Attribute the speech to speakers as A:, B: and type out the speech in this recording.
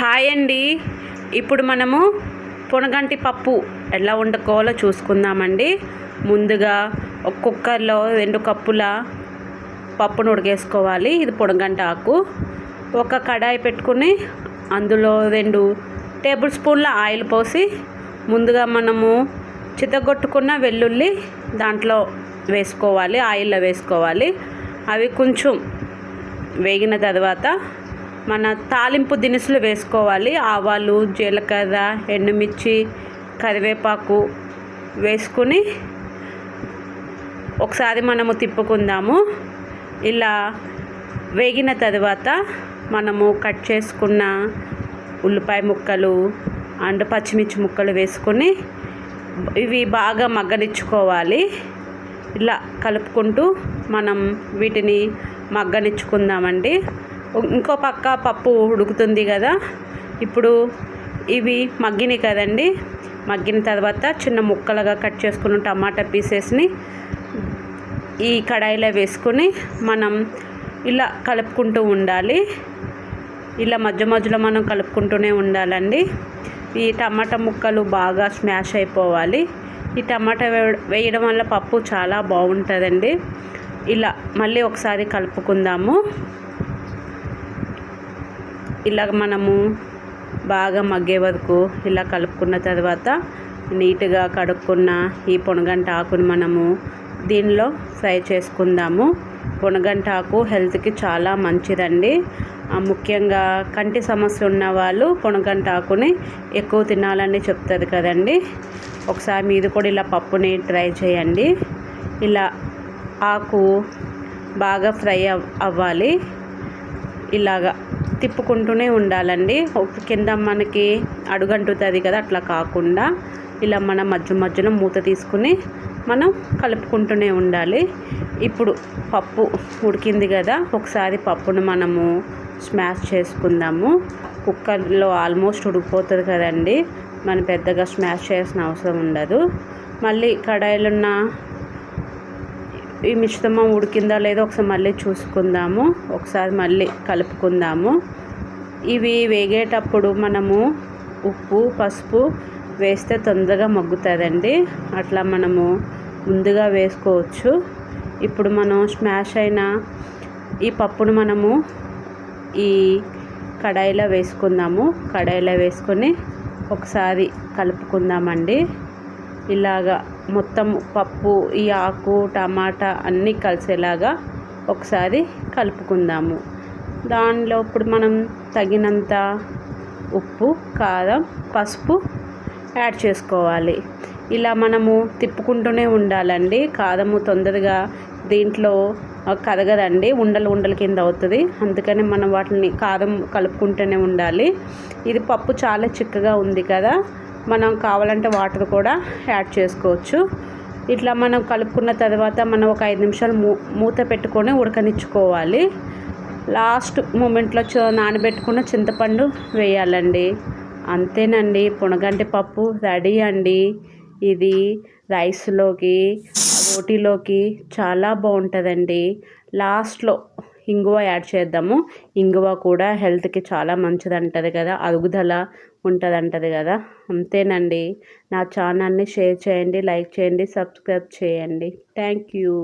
A: Hi అండి. ఇప్పుడు మనము పొనగంటి పప్పు ఎలా వండుకోవాలో చూసుకుందామండి. ముందుగా ఒక కుక్కర్లో రెండు కప్పుల పప్పును ఉడికేసుకోవాలి. ఇది పునగంట ఆకు. ఒక కడాయి పెట్టుకుని అందులో రెండు టేబుల్ స్పూన్ల ఆయిల్ పోసి ముందుగా మనము చితగొట్టుకున్న వెల్లుల్లి దాంట్లో వేసుకోవాలి. ఆయిల్లో వేసుకోవాలి. అవి కొంచెం వేగిన తర్వాత మన తాలింపు దినుసులు వేసుకోవాలి. ఆవాలు జీలకర్ర ఎండుమిర్చి కరివేపాకు వేసుకుని ఒకసారి మనము తిప్పుకుందాము. ఇలా వేగిన తర్వాత మనము కట్ చేసుకున్న ఉల్లిపాయ ముక్కలు అండ్ పచ్చిమిర్చి ముక్కలు వేసుకొని ఇవి బాగా మగ్గనిచ్చుకోవాలి. ఇలా కలుపుకుంటూ మనం వీటిని మగ్గనిచ్చుకుందామండి. ఇంకో పక్క పప్పు ఉడుకుతుంది కదా. ఇప్పుడు ఇవి మగ్గినాయి కదండి. మగ్గిన తర్వాత చిన్న ముక్కలుగా కట్ చేసుకున్న టమాటా పీసెస్ని ఈ కడాయిలో వేసుకొని మనం ఇలా కలుపుకుంటూ ఉండాలి. ఇలా మధ్య మధ్యలో మనం కలుపుకుంటూనే ఉండాలండి. ఈ టమాటా ముక్కలు బాగా స్మాష్ అయిపోవాలి. ఈ టమాటా వేయడం వల్ల పప్పు చాలా బాగుంటుందండి. ఇలా మళ్ళీ ఒకసారి కలుపుకుందాము. ఇలా మనము బాగా మగ్గే వరకు ఇలా కలుపుకున్న తర్వాత నీట్గా కడుక్కున్న ఈ పొనగంట ఆకుని మనము దీనిలో ఫ్రై చేసుకుందాము. పొనగంట ఆకు హెల్త్కి చాలా మంచిదండి. ముఖ్యంగా కంటి సమస్య ఉన్న వాళ్ళు పొనగంట ఆకుని ఎక్కువ తినాలని చెప్తుంది కదండి. ఒకసారి మీరు కూడా ఇలా పప్పుని ట్రై చేయండి. ఇలా ఆకు బాగా ఫ్రై అవ్వాలి. ఇలాగా తిప్పుకుంటూనే ఉండాలండి. కింద మనకి అడుగంటుతుంది కదా అట్లా కాకుండా ఇలా మన మధ్య మధ్యన మూత తీసుకుని మనం కలుపుకుంటూనే ఉండాలి. ఇప్పుడు పప్పు ఉడికింది కదా ఒకసారి పప్పును మనము స్మాష్ చేసుకుందాము. కుక్కర్లో ఆల్మోస్ట్ ఉడికిపోతుంది కదండి మనం పెద్దగా స్మాష్ చేయాల్సిన అవసరం ఉండదు. మళ్ళీ కడాయిలున్న ఈ మిశ్రమం ఉడికిందా లేదో ఒకసారి మళ్ళీ చూసుకుందాము. ఒకసారి మళ్ళీ కలుపుకుందాము. ఇవి వేగేటప్పుడు మనము ఉప్పు పసుపు వేస్తే తొందరగా మగ్గుతుందండి. అట్లా మనము ముందుగా వేసుకోవచ్చు. ఇప్పుడు మనం స్మాష్ అయిన ఈ పప్పును మనము ఈ కడాయిలో వేసుకుందాము. కడాయిలో వేసుకొని ఒకసారి కలుపుకుందామండి. ఇలాగా మొత్తం పప్పు ఈ ఆకు టమాటా అన్నీ కలిసేలాగా ఒకసారి కలుపుకుందాము. దానిలో ఇప్పుడు మనం తగినంత ఉప్పు కారం పసుపు యాడ్ చేసుకోవాలి. ఇలా మనము తిప్పుకుంటూనే ఉండాలండి. కారము తొందరగా దీంట్లో కదగదండి ఉండలు ఉండల కింద అవుతుంది. అందుకని మనం వాటిని కారం కలుపుకుంటూనే ఉండాలి. ఇది పప్పు చాలా చిక్కగా ఉంది కదా. మనం కావాలంటే వాటర్ కూడా యాడ్ చేసుకోవచ్చు. ఇట్లా మనం కలుపుకున్న తర్వాత మనం ఒక ఐదు నిమిషాలు మూ మూత పెట్టుకొని ఉడకనిచ్చుకోవాలి. లాస్ట్ మూమెంట్లో నానబెట్టుకున్న చింతపండు వేయాలండి. అంతేనండి పునగంటి పప్పు రెడీ అండి. ఇది రైస్లోకి రోటీలోకి చాలా బాగుంటుందండి. లాస్ట్లో ఇంగువ యాడ్ చేద్దాము. ఇంగువ కూడా హెల్త్కి చాలా మంచిది అంటది కదా. అరుగుదల ఉంటుంది అంటది కదా. అంతేనండి. నా ఛానల్ని షేర్ చేయండి లైక్ చేయండి సబ్స్క్రైబ్ చేయండి. Thank you